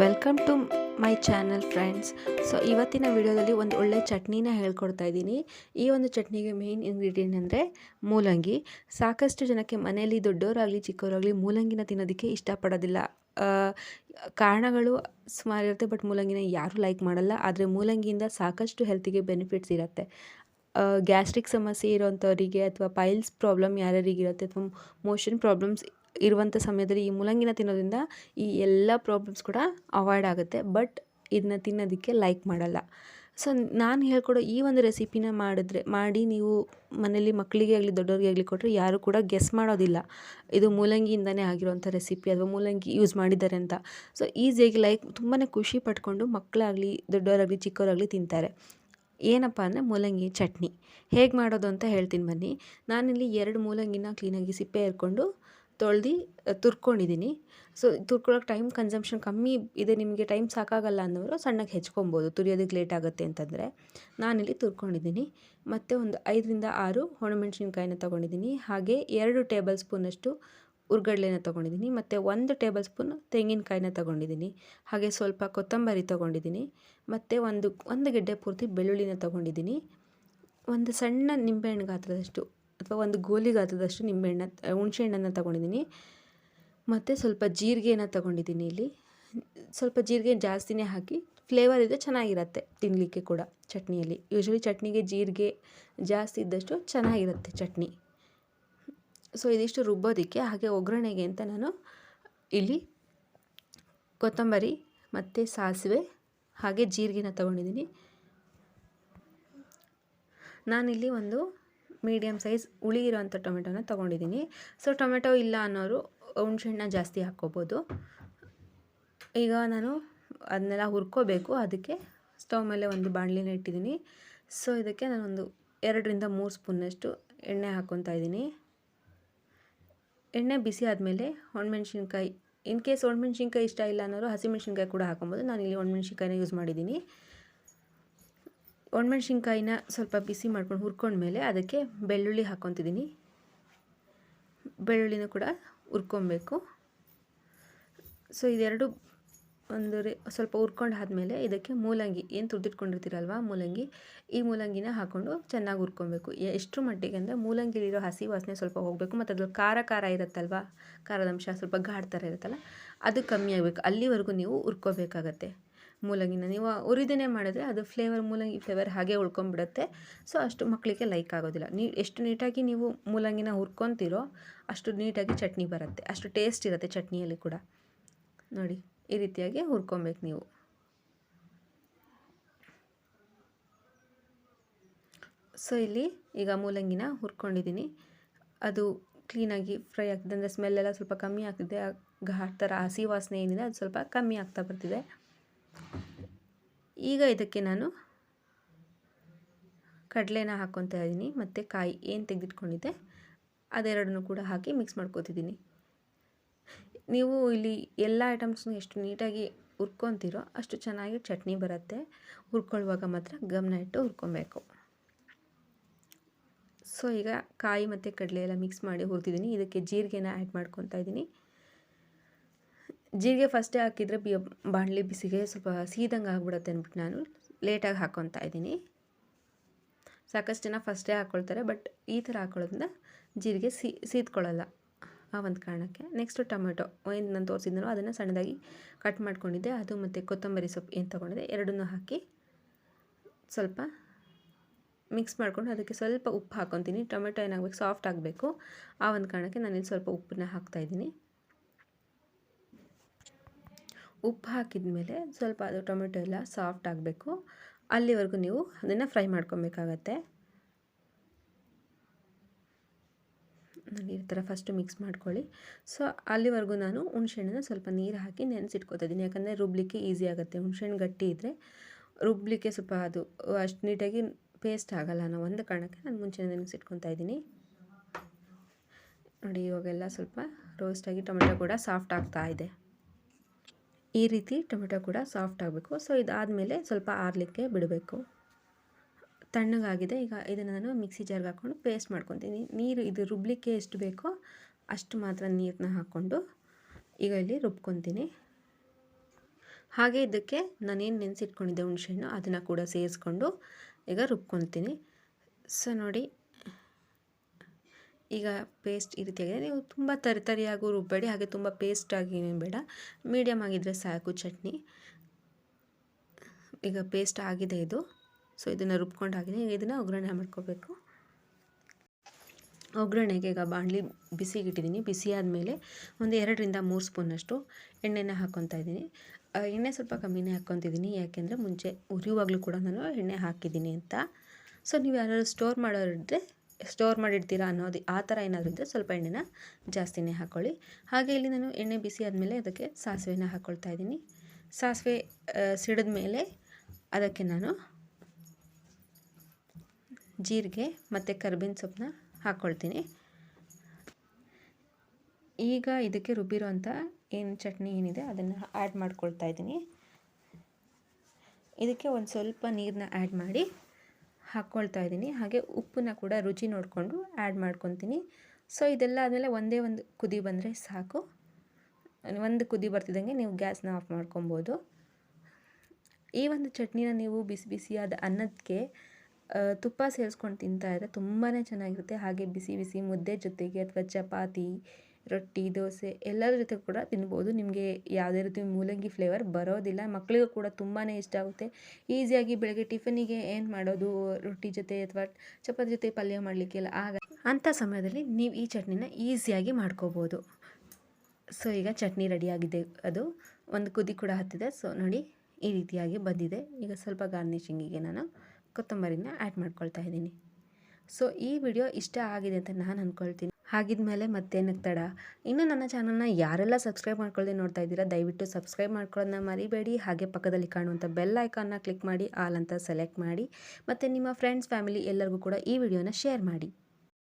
Welcome to my channel friends so ಇವತ್ತಿನ ವಿಡಿಯೋದಲ್ಲಿ ಒಂದು ಒಳ್ಳೆ ಚಟ್ನಿನ ಹೇಳ್ಕೊಡ್ತಾ ಇದ್ದೀನಿ. ಈ ಒಂದು ಚಟ್ನಿಗೆ ಮೇನ್ ಇಂಗ್ರೀಡಿಯೆಂಟ್ ಅಂದರೆ ಮೂಲಂಗಿ. ಸಾಕಷ್ಟು ಜನಕ್ಕೆ ಮನೆಯಲ್ಲಿ ದೊಡ್ಡವರಾಗಲಿ, ಚಿಕ್ಕವರಾಗಲಿ ಮೂಲಂಗಿನ ತಿನ್ನೋದಕ್ಕೆ ಇಷ್ಟಪಡೋದಿಲ್ಲ. ಕಾರಣಗಳು ಸುಮಾರು ಇರುತ್ತೆ ಬಟ್ ಮೂಲಂಗಿನ ಯಾರೂ ಲೈಕ್ ಮಾಡಲ್ಲ. ಆದರೆ ಮೂಲಂಗಿಯಿಂದ ಸಾಕಷ್ಟು ಹೆಲ್ತಿಗೆ ಬೆನಿಫಿಟ್ಸ್ ಇರುತ್ತೆ. ಗ್ಯಾಸ್ಟ್ರಿಕ್ ಸಮಸ್ಯೆ ಇರೋವಂಥವರಿಗೆ ಅಥವಾ ಪೈಲ್ಸ್ ಪ್ರಾಬ್ಲಮ್ ಯಾರ್ಯಾರಿಗಿರುತ್ತೆ ಅಥವಾ ಮೋಷನ್ ಪ್ರಾಬ್ಲಮ್ಸ್ ಇರುವಂಥ ಸಮಯದಲ್ಲಿ ಈ ಮೂಲಂಗಿನ ತಿನ್ನೋದ್ರಿಂದ ಈ ಎಲ್ಲ ಪ್ರಾಬ್ಲಮ್ಸ್ ಕೂಡ ಅವಾಯ್ಡ್ ಆಗುತ್ತೆ. ಬಟ್ ಇದನ್ನ ತಿನ್ನೋದಕ್ಕೆ ಲೈಕ್ ಮಾಡಲ್ಲ. ಸೊ ನಾನು ಹೇಳ್ಕೊಡೋ ಈ ಒಂದು ರೆಸಿಪಿನ ಮಾಡಿದ್ರೆ, ಮಾಡಿ ನೀವು ಮನೇಲಿ ಮಕ್ಕಳಿಗೆ ಆಗಲಿ, ದೊಡ್ಡವ್ರಿಗೆ ಆಗಲಿ ಕೊಟ್ಟರೆ ಯಾರು ಕೂಡ ಗೆಸ್ ಮಾಡೋದಿಲ್ಲ. ಇದು ಮೂಲಂಗಿಯಿಂದನೇ ಆಗಿರುವಂಥ ರೆಸಿಪಿ ಅಥವಾ ಮೂಲಂಗಿ ಯೂಸ್ ಮಾಡಿದ್ದಾರೆ ಅಂತ. ಸೊ ಈಸಿಯಾಗಿ ಲೈಕ್ ತುಂಬಾ ಖುಷಿ ಪಟ್ಕೊಂಡು ಮಕ್ಕಳಾಗಲಿ ದೊಡ್ಡವರಾಗಲಿ, ಚಿಕ್ಕವರಾಗಲಿ ತಿಂತಾರೆ. ಏನಪ್ಪ ಅಂದರೆ ಮೂಲಂಗಿ ಚಟ್ನಿ. ಹೇಗೆ ಮಾಡೋದು ಅಂತ ಹೇಳ್ತೀನಿ ಬನ್ನಿ. ನಾನಿಲ್ಲಿ ಎರಡು ಮೂಲಂಗಿನ ಕ್ಲೀನಾಗಿ ಸಿಪ್ಪೆ ಏರ್ಕೊಂಡು ತೊಳ್ದು ತುರ್ಕೊಂಡಿದ್ದೀನಿ ಸೊ ತುರ್ಕೊಳ್ಳೋಕೆ ಟೈಮ್ ಕನ್ಸಂಪ್ಷನ್ ಕಮ್ಮಿ ಇದೆ, ನಿಮಗೆ ಟೈಮ್ ಸಾಕಾಗಲ್ಲ ಅನ್ನೋರು ಸಣ್ಣಗೆ ಹೆಚ್ಕೊಬೋದು. ತುರಿಯೋದಕ್ಕೆ ಲೇಟ್ ಆಗುತ್ತೆ ಅಂತಂದರೆ. ನಾನಿಲ್ಲಿ ತುರ್ಕೊಂಡಿದ್ದೀನಿ ಮತ್ತು ಒಂದು ಐದರಿಂದ ಆರು ಒಣಮೆಣ್ಸಿನ್ಕಾಯಿನ ತೊಗೊಂಡಿದ್ದೀನಿ ಹಾಗೆ ಎರಡು ಟೇಬಲ್ ಸ್ಪೂನಷ್ಟು ಉರ್ಗಡ್ಲೆನ ತೊಗೊಂಡಿದ್ದೀನಿ ಮತ್ತು ಒಂದು ಟೇಬಲ್ ಸ್ಪೂನ್ ತೆಂಗಿನಕಾಯಿನ ತೊಗೊಂಡಿದ್ದೀನಿ ಹಾಗೆ ಸ್ವಲ್ಪ ಕೊತ್ತಂಬರಿ ತೊಗೊಂಡಿದ್ದೀನಿ ಮತ್ತು ಒಂದು ಒಂದು ಗೆಡ್ಡೆ ಪೂರ್ತಿ ಬೆಳ್ಳುಳ್ಳಿನ ತೊಗೊಂಡಿದ್ದೀನಿ ಒಂದು ಸಣ್ಣ ನಿಂಬೆಹಣ್ಣು ಗಾತ್ರದಷ್ಟು ಅಥವಾ ಒಂದು ಗೋಲಿಗೆ ಗಾತ್ರದಷ್ಟು ನಿಂಬೆಹಣ್ಣ ಹುಣಸೆಹಣ್ಣನ್ನು ತಗೊಂಡಿದ್ದೀನಿ. ಮತ್ತು ಸ್ವಲ್ಪ ಜೀರಿಗೆನ ತಗೊಂಡಿದ್ದೀನಿ ಇಲ್ಲಿ. ಸ್ವಲ್ಪ ಜೀರಿಗೆ ಜಾಸ್ತಿನೇ ಹಾಕಿ ಫ್ಲೇವರ್ ಇದ್ದರೆ ಚೆನ್ನಾಗಿರುತ್ತೆ ತಿನ್ನಲಿಕ್ಕೆ ಕೂಡ ಚಟ್ನಿಯಲ್ಲಿ. ಯೂಶ್ವಲಿ ಚಟ್ನಿಗೆ ಜೀರಿಗೆ ಜಾಸ್ತಿ ಇದ್ದಷ್ಟು ಚೆನ್ನಾಗಿರುತ್ತೆ ಚಟ್ನಿ. ಸೊ ಇದಿಷ್ಟು ರುಬ್ಬೋದಕ್ಕೆ, ಹಾಗೆ ಒಗ್ಗರಣೆಗೆ ಅಂತ ನಾನು ಇಲ್ಲಿ ಕೊತ್ತಂಬರಿ ಮತ್ತು ಸಾಸಿವೆ, ಹಾಗೆ ಜೀರಿಗೆನ ತಗೊಂಡಿದ್ದೀನಿ. ನಾನಿಲ್ಲಿ ಒಂದು ಮೀಡಿಯಮ್ ಸೈಜ್ ಉಳಿ ಇರೋವಂಥ ಟೊಮೆಟೊನ ತೊಗೊಂಡಿದ್ದೀನಿ. ಸೊ ಟೊಮೆಟೊ ಇಲ್ಲ ಅನ್ನೋರು ಹುಣ್ಸೆಹಣ್ಣ ಜಾಸ್ತಿ ಹಾಕ್ಕೋಬೋದು. ಈಗ ನಾನು ಅದನ್ನೆಲ್ಲ ಹುರ್ಕೋಬೇಕು. ಅದಕ್ಕೆ ಸ್ಟವ್ ಮೇಲೆ ಒಂದು ಬಾಣಲಿನ ಇಟ್ಟಿದ್ದೀನಿ. ಸೊ ಇದಕ್ಕೆ ನಾನೊಂದು ಎರಡರಿಂದ ಮೂರು ಸ್ಪೂನ್ನಷ್ಟು ಎಣ್ಣೆ ಹಾಕ್ಕೊತಾ ಇದ್ದೀನಿ. ಎಣ್ಣೆ ಬಿಸಿ ಆದಮೇಲೆ ಒಣಮೆಣ್ಸಿನ್ಕಾಯಿ, ಇನ್ ಕೇಸ್ ಒಣಮೆಣ್ಸಿನ್ಕಾಯಿ ಇಷ್ಟ ಇಲ್ಲ ಅನ್ನೋರು ಹಸಿಮೆಣ್ಸಿನ್ಕಾಯಿ ಕೂಡ ಹಾಕೊಬೋದು ಇಲ್ಲಿ ಒಣಮೆಣ್ಸಿನ್ಕಾಯಿನ ಯೂಸ್ ಮಾಡಿದ್ದೀನಿ. ಒಣಮೆಣ್ಸಿನ್ಕಾಯಿನ ಸ್ವಲ್ಪ ಬಿಸಿ ಮಾಡ್ಕೊಂಡು ಹುರ್ಕೊಂಡ್ಮೇಲೆ ಅದಕ್ಕೆ ಬೆಳ್ಳುಳ್ಳಿ ಹಾಕ್ಕೊತಿದ್ದೀನಿ. ಬೆಳ್ಳುಳ್ಳಿನ ಕೂಡ ಹುರ್ಕೊಬೇಕು. ಸೊ, ಇದೆರಡು ಒಂದು ಸ್ವಲ್ಪ ಹುರ್ಕೊಂಡು ಆದಮೇಲೆ ಇದಕ್ಕೆ ಮೂಲಂಗಿ, ಏನು ತುರ್ದಿಟ್ಕೊಂಡಿರ್ತೀರಲ್ವ ಮೂಲಂಗಿ, ಈ ಮೂಲಂಗಿನ ಹಾಕ್ಕೊಂಡು ಚೆನ್ನಾಗಿ ಹುರ್ಕೊಬೇಕು. ಎಷ್ಟು ಮಟ್ಟಿಗೆ ಅಂದರೆ ಮೂಲಂಗಿಲಿರೋ ಹಸಿ ವಾಸನೆ ಸ್ವಲ್ಪ ಹೋಗಬೇಕು, ಮತ್ತು ಅದ್ರಲ್ಲಿ ಖಾರ ಖಾರ ಇರುತ್ತಲ್ವ ಖಾರದಂಶ ಸ್ವಲ್ಪ ಗಾಢ ಥರ ಇರುತ್ತಲ್ಲ, ಅದು ಕಮ್ಮಿ ಆಗಬೇಕು. ಅಲ್ಲಿವರೆಗೂ ನೀವು ಹುರ್ಕೋಬೇಕಾಗತ್ತೆ. ಮೂಲಂಗಿನ. ನೀವು ಉರಿದನೇ ಮಾಡಿದ್ರೆ ಅದು ಫ್ಲೇವರ್ ಮೂಲಂಗಿ ಫ್ಲೇವರ್ ಹಾಗೆ ಉಳ್ಕೊಂಬಿಡುತ್ತೆ ಸೊ ಅಷ್ಟು ಮಕ್ಕಳಿಗೆ ಲೈಕ್ ಆಗೋದಿಲ್ಲ. ನೀ ಎಷ್ಟು ನೀಟಾಗಿ ನೀವು ಮೂಲಂಗಿನ ಹುರ್ಕೊತಿರೋ ಅಷ್ಟು ನೀಟಾಗಿ ಚಟ್ನಿ ಬರುತ್ತೆ. ಅಷ್ಟು ಟೇಸ್ಟ್ ಇರುತ್ತೆ ಚಟ್ನಿಯಲ್ಲಿ ಕೂಡ. ನೋಡಿ, ಈ ರೀತಿಯಾಗಿ ಹುರ್ಕೊಬೇಕು ನೀವು. ಸೊ ಇಲ್ಲಿ ಈಗ ಮೂಲಂಗಿನ ಹುರ್ಕೊಂಡಿದ್ದೀನಿ. ಅದು ಕ್ಲೀನಾಗಿ ಫ್ರೈ ಆಗ್ತಿದೆ. ಅಂದರೆ ಸ್ಮೆಲ್ಲೆಲ್ಲ ಸ್ವಲ್ಪ ಕಮ್ಮಿ ಆಗ್ತಿದೆ. ಘಾಟ್ ಥರ ಹಸಿ ವಾಸನೆ ಏನಿದೆ ಅದು ಸ್ವಲ್ಪ ಕಮ್ಮಿ ಆಗ್ತಾ ಬರ್ತಿದೆ. ಈಗ ಇದಕ್ಕೆ ನಾನು ಕಡಲೆನ ಹಾಕ್ಕೊತಾ ಇದ್ದೀನಿ. ಮತ್ತು ಕಾಯಿ ಏನು ತೆಗೆದಿಟ್ಕೊಂಡಿದ್ದೆ, ಅದೆರಡನ್ನೂ ಕೂಡ ಹಾಕಿ ಮಿಕ್ಸ್ ಮಾಡ್ಕೋತಿದ್ದೀನಿ. ನೀವು ಇಲ್ಲಿ ಎಲ್ಲ ಐಟಮ್ಸ್ನು ಎಷ್ಟು ನೀಟಾಗಿ ಹುರ್ಕೊತೀರೋ ಅಷ್ಟು ಚೆನ್ನಾಗಿ ಚಟ್ನಿ ಬರುತ್ತೆ. ಹುರ್ಕೊಳ್ಳುವಾಗ ಮಾತ್ರ ಗಮನ ಇಟ್ಟು ಹುರ್ಕೊಬೇಕು. ಸೊ ಈಗ ಕಾಯಿ ಮತ್ತು ಕಡಲೆ ಎಲ್ಲ ಮಿಕ್ಸ್ ಮಾಡಿ ಹುರಿದಿದ್ದೀನಿ. ಇದಕ್ಕೆ ಜೀರಿಗೆನ ಆ್ಯಡ್ ಮಾಡ್ಕೊತಾ ಇದ್ದೀನಿ. ಜೀರಿಗೆ ಫಸ್ಟೇ ಹಾಕಿದರೆ ಬಿ ಬಾಣಲಿ ಬಿಸಿಗೆ ಸ್ವಲ್ಪ ಸೀದಂಗೆ ಆಗ್ಬಿಡುತ್ತೆ ಅಂದ್ಬಿಟ್ಟು ನಾನು ಲೇಟಾಗಿ ಹಾಕ್ಕೊತಾ ಇದ್ದೀನಿ. ಸಾಕಷ್ಟು ಜನ ಫಸ್ಟೇ ಹಾಕ್ಕೊಳ್ತಾರೆ ಬಟ್ ಈ ಥರ ಹಾಕ್ಕೊಳ್ಳೋದ್ರಿಂದ ಜೀರಿಗೆ ಸೀ, ಸೀದ್ಕೊಳ್ಳಲ್ಲ ಆ ಒಂದು ಕಾರಣಕ್ಕೆ. ನೆಕ್ಸ್ಟು ಟೊಮೆಟೊ, ಏನು ನಾನು ತೋರಿಸಿದ್ನೋ ಅದನ್ನು ಸಣ್ಣದಾಗಿ ಕಟ್ ಮಾಡ್ಕೊಂಡಿದ್ದೆ. ಅದು ಮತ್ತು ಕೊತ್ತಂಬರಿ ಸೊಪ್ಪು ಏನು ತೊಗೊಂಡಿದ್ದೆ, ಎರಡನ್ನೂ ಹಾಕಿ ಸ್ವಲ್ಪ ಮಿಕ್ಸ್ ಮಾಡ್ಕೊಂಡು ಅದಕ್ಕೆ ಸ್ವಲ್ಪ ಉಪ್ಪು ಹಾಕ್ಕೊತೀನಿ ಟೊಮೆಟೊ ಏನಾಗಬೇಕು ಸಾಫ್ಟ್ ಆಗಬೇಕು. ಆ ಒಂದು ಕಾರಣಕ್ಕೆ ನಾನಿಲ್ಲಿ ಸ್ವಲ್ಪ ಉಪ್ಪನ್ನ ಹಾಕ್ತಾಯಿದ್ದೀನಿ ಉಪ್ಪು ಹಾಕಿದ ಮೇಲೆ ಸ್ವಲ್ಪ ಅದು ಟೊಮೆಟೊ ಎಲ್ಲ ಸಾಫ್ಟ್ ಆಗಬೇಕು. ಅಲ್ಲಿವರೆಗೂ ನೀವು ಅದನ್ನು ಫ್ರೈ ಮಾಡ್ಕೊಬೇಕಾಗತ್ತೆ. ನನಗೆ ಈ ಥರ ಫಸ್ಟು ಮಿಕ್ಸ್ ಮಾಡ್ಕೊಳ್ಳಿ. ಸೊ ಅಲ್ಲಿವರೆಗೂ ನಾನು ಹುಣಸೆಹಣ್ಣನ್ನು ಸ್ವಲ್ಪ ನೀರು ಹಾಕಿ ನೆನೆಸಿಟ್ಕೋತಿದ್ದೀನಿ ಯಾಕಂದರೆ ರುಬ್ಲಿಕ್ಕೆ ಈಸಿ ಆಗುತ್ತೆ. ಹುಣಸೆಹಣ್ಣು ಗಟ್ಟಿ ಇದ್ದರೆ ರುಬ್ಲಿಕ್ಕೆ ಸ್ವಲ್ಪ ಅದು ಅಷ್ಟು ನೀಟಾಗಿ ಪೇಸ್ಟ್ ಆಗಲ್ಲ ನಾನು ಒಂದು ಕಾರಣಕ್ಕೆ ನಾನು ಮುಂಚೆನೇ ನೆನೆಸಿಟ್ಕೊತಾ ಇದ್ದೀನಿ. ನೋಡಿ, ಇವಾಗೆಲ್ಲ ಸ್ವಲ್ಪ ರೋಸ್ಟಾಗಿ ಟೊಮೆಟೊ ಕೂಡ ಸಾಫ್ಟ್ ಆಗ್ತಾ ಇದೆ. ಈ ರೀತಿ ಟೊಮೆಟೊ ಕೂಡ ಸಾಫ್ಟ್ ಆಗಬೇಕು. ಸೊ, ಇದಾದಮೇಲೆ ಸ್ವಲ್ಪ ಆರಲಿಕ್ಕೆ ಬಿಡಬೇಕು. ತಣ್ಣಗಾಗಿದೆ. ಈಗ ಇದನ್ನು ನಾನು ಮಿಕ್ಸಿ ಜಾರ್ಗೆ ಹಾಕ್ಕೊಂಡು ಪೇಸ್ಟ್ ಮಾಡ್ಕೊತೀನಿ. ನೀರು ಇದು ರುಬ್ಲಿಕ್ಕೆ ಎಷ್ಟು ಬೇಕೋ ಅಷ್ಟು ಮಾತ್ರ ನೀರನ್ನ ಹಾಕ್ಕೊಂಡು ಈಗ ಇಲ್ಲಿ ರುಬ್ಕೊತೀನಿ. ಹಾಗೆ ಇದಕ್ಕೆ ನಾನೇನು ನೆನೆಸಿಟ್ಕೊಂಡಿದ್ದೆ ಹುಣಸೆಹಣ್ಣು, ಅದನ್ನು ಕೂಡ ಸೇರಿಸ್ಕೊಂಡು ಈಗ ರುಬ್ಕೊತೀನಿ. ಸೊ, ನೋಡಿ ಈಗ ಪೇಸ್ಟ್ ಈ ರೀತಿಯಾಗಿದೆ. ನೀವು ತುಂಬ ತರಿತರಿಯಾಗೂ ರುಬ್ಬೇಡಿ. ಹಾಗೆ ತುಂಬ ಪೇಸ್ಟಾಗಿ ಬೇಡ. ಮೀಡಿಯಮ್ ಆಗಿದ್ದರೆ ಸಾಕು ಚಟ್ನಿ. ಈಗ ಪೇಸ್ಟ್ ಆಗಿದೆ ಇದು. ಸೊ ಇದನ್ನು ರುಬ್ಕೊಂಡಾಗಿದೆ ಈಗ ಇದನ್ನು ಒಗ್ಗರಣೆ ಮಾಡ್ಕೋಬೇಕು. ಒಗ್ಗರಣೆಗೆ ಈಗ ಬಾಣಲಿ ಬಿಸಿಗಿಟ್ಟಿದ್ದೀನಿ ಬಿಸಿ ಆದಮೇಲೆ ಒಂದು ಎರಡರಿಂದ ಮೂರು ಸ್ಪೂನಷ್ಟು ಎಣ್ಣೆನ ಹಾಕ್ಕೊತಾ ಇದ್ದೀನಿ. ಎಣ್ಣೆ ಸ್ವಲ್ಪ ಕಮ್ಮಿನೇ ಹಾಕ್ಕೊತಿದ್ದೀನಿ ಯಾಕೆಂದರೆ ಮುಂಚೆ ಉರಿಯುವಾಗಲೂ ಕೂಡ ನಾನು ಎಣ್ಣೆ ಹಾಕಿದ್ದೀನಿ ಅಂತ. ಸೊ ನೀವು ಯಾರಾದ್ರು ಸ್ಟೋರ್ ಮಾಡೋರಿದ್ದರೆ ಸ್ಟೋರ್ ಮಾಡಿಡ್ತೀರಾ ಅನ್ನೋದು ಆ ಥರ ಏನಾದರೂ ಇದ್ದರೆ ಸ್ವಲ್ಪ ಎಣ್ಣೆನ ಜಾಸ್ತಿನೇ ಹಾಕ್ಕೊಳ್ಳಿ ಹಾಗೆ ಇಲ್ಲಿ ನಾನು ಎಣ್ಣೆ ಬಿಸಿ ಆದಮೇಲೆ ಅದಕ್ಕೆ ಸಾಸಿವೆನ ಹಾಕ್ಕೊಳ್ತಾ ಇದ್ದೀನಿ. ಸಾಸಿವೆ ಸಿಡಿದ ಮೇಲೆ ಅದಕ್ಕೆ ನಾನು ಜೀರಿಗೆ ಮತ್ತು ಕರ್ಬೇವಿನ ಸೊಪ್ಪನ್ನ ಹಾಕ್ಕೊಳ್ತೀನಿ ಈಗ ಇದಕ್ಕೆ ರುಬ್ಬಿರೋ ಅಂಥ ಏನು ಚಟ್ನಿ ಏನಿದೆ ಅದನ್ನು ಆ್ಯಡ್ ಮಾಡ್ಕೊಳ್ತಾ ಇದ್ದೀನಿ. ಇದಕ್ಕೆ ಒಂದು ಸ್ವಲ್ಪ ನೀರನ್ನ ಆ್ಯಡ್ ಮಾಡಿ ಹಾಕ್ಕೊಳ್ತಾ ಇದ್ದೀನಿ. ಹಾಗೆ ಉಪ್ಪನ್ನ ಕೂಡ ರುಚಿ ನೋಡಿಕೊಂಡು ಆ್ಯಡ್ ಮಾಡ್ಕೊತೀನಿ. ಸೊ ಇದೆಲ್ಲ ಆದಮೇಲೆ ಒಂದೇ ಒಂದು ಕುದಿ ಬಂದರೆ ಸಾಕು. ಒಂದು ಕುದಿ ಬರ್ತಿದ್ದಂಗೆ ನೀವು ಗ್ಯಾಸ್ನ ಆಫ್ ಮಾಡ್ಕೊಬೋದು. ಈ ಒಂದು ಚಟ್ನಿನ ನೀವು ಬಿಸಿ ಬಿಸಿಯಾದ ಅನ್ನಕ್ಕೆ ತುಪ್ಪ ಸೇರಿಸ್ಕೊಂಡು ತಿಂತಾ ಇದ್ದರೆ ತುಂಬಾ ಚೆನ್ನಾಗಿರುತ್ತೆ. ಹಾಗೆ ಬಿಸಿ ಬಿಸಿ ಮುದ್ದೆ ಜೊತೆಗೆ ಅಥವಾ ಚಪಾತಿ ರೊಟ್ಟಿ, ದೋಸೆ ಎಲ್ಲರ ಜೊತೆ ಕೂಡ ತಿನ್ಬೋದು. ನಿಮಗೆ ಯಾವುದೇ ರೀತಿ ಮೂಲಂಗಿ ಫ್ಲೇವರ್ ಬರೋದಿಲ್ಲ. ಮಕ್ಕಳಿಗೂ ಕೂಡ ತುಂಬಾ ಇಷ್ಟ ಆಗುತ್ತೆ. ಈಸಿಯಾಗಿ ಬೆಳಗ್ಗೆ ಟಿಫನಿಗೆ ಏನು ಮಾಡೋದು? ರೊಟ್ಟಿ ಜೊತೆ ಅಥವಾ ಚಪಾತಿ ಜೊತೆ ಪಲ್ಯ ಮಾಡಲಿಕ್ಕೆಲ್ಲ ಆಗ ಅಂಥ ಸಮಯದಲ್ಲಿ ನೀವು ಈ ಚಟ್ನಿನ ಈಸಿಯಾಗಿ ಮಾಡ್ಕೋಬೋದು. ಸೊ ಈಗ ಚಟ್ನಿ ರೆಡಿಯಾಗಿದೆ ಅದು ಒಂದು ಕುದಿ ಕೂಡ ಹತ್ತಿದೆ. ಸೊ ನೋಡಿ ಈ ರೀತಿಯಾಗಿ ಬಂದಿದೆ. ಈಗ ಸ್ವಲ್ಪ ಗಾರ್ನಿಷಿಂಗಿಗೆ ನಾನು ಕೊತ್ತಂಬರಿನ ಆ್ಯಡ್ ಮಾಡ್ಕೊಳ್ತಾ ಇದ್ದೀನಿ. ಸೊ ಈ ವಿಡಿಯೋ ಇಷ್ಟ ಆಗಿದೆ ಅಂತ ನಾನು ಅಂದ್ಕೊಳ್ತೀನಿ ಹಾಗಿದ್ಮೇಲೆ ಮತ್ತೇನಕ್ಕೆ ತಡ? ಇನ್ನು ನನ್ನ ಚಾನಲ್ನ ಯಾರೆಲ್ಲ ಸಬ್ಸ್ಕ್ರೈಬ್ ಮಾಡ್ಕೊಳ್ಳದೆ ನೋಡ್ತಾ ಇದ್ದೀರಾ, ದಯವಿಟ್ಟು ಸಬ್ಸ್ಕ್ರೈಬ್ ಮಾಡ್ಕೊಳ್ಳೋದನ್ನ ಮರಿಬೇಡಿ. ಹಾಗೆ ಪಕ್ಕದಲ್ಲಿ ಕಾಣುವಂಥ ಬೆಲ್ ಐಕಾನ್ನ ಕ್ಲಿಕ್ ಮಾಡಿ, ಆಲ್ ಅಂತ ಸೆಲೆಕ್ಟ್ ಮಾಡಿ. ಮತ್ತು ನಿಮ್ಮ ಫ್ರೆಂಡ್ಸ್, ಫ್ಯಾಮಿಲಿ ಎಲ್ಲರಿಗೂ ಕೂಡ ಈ ವಿಡಿಯೋನ ಶೇರ್ ಮಾಡಿ.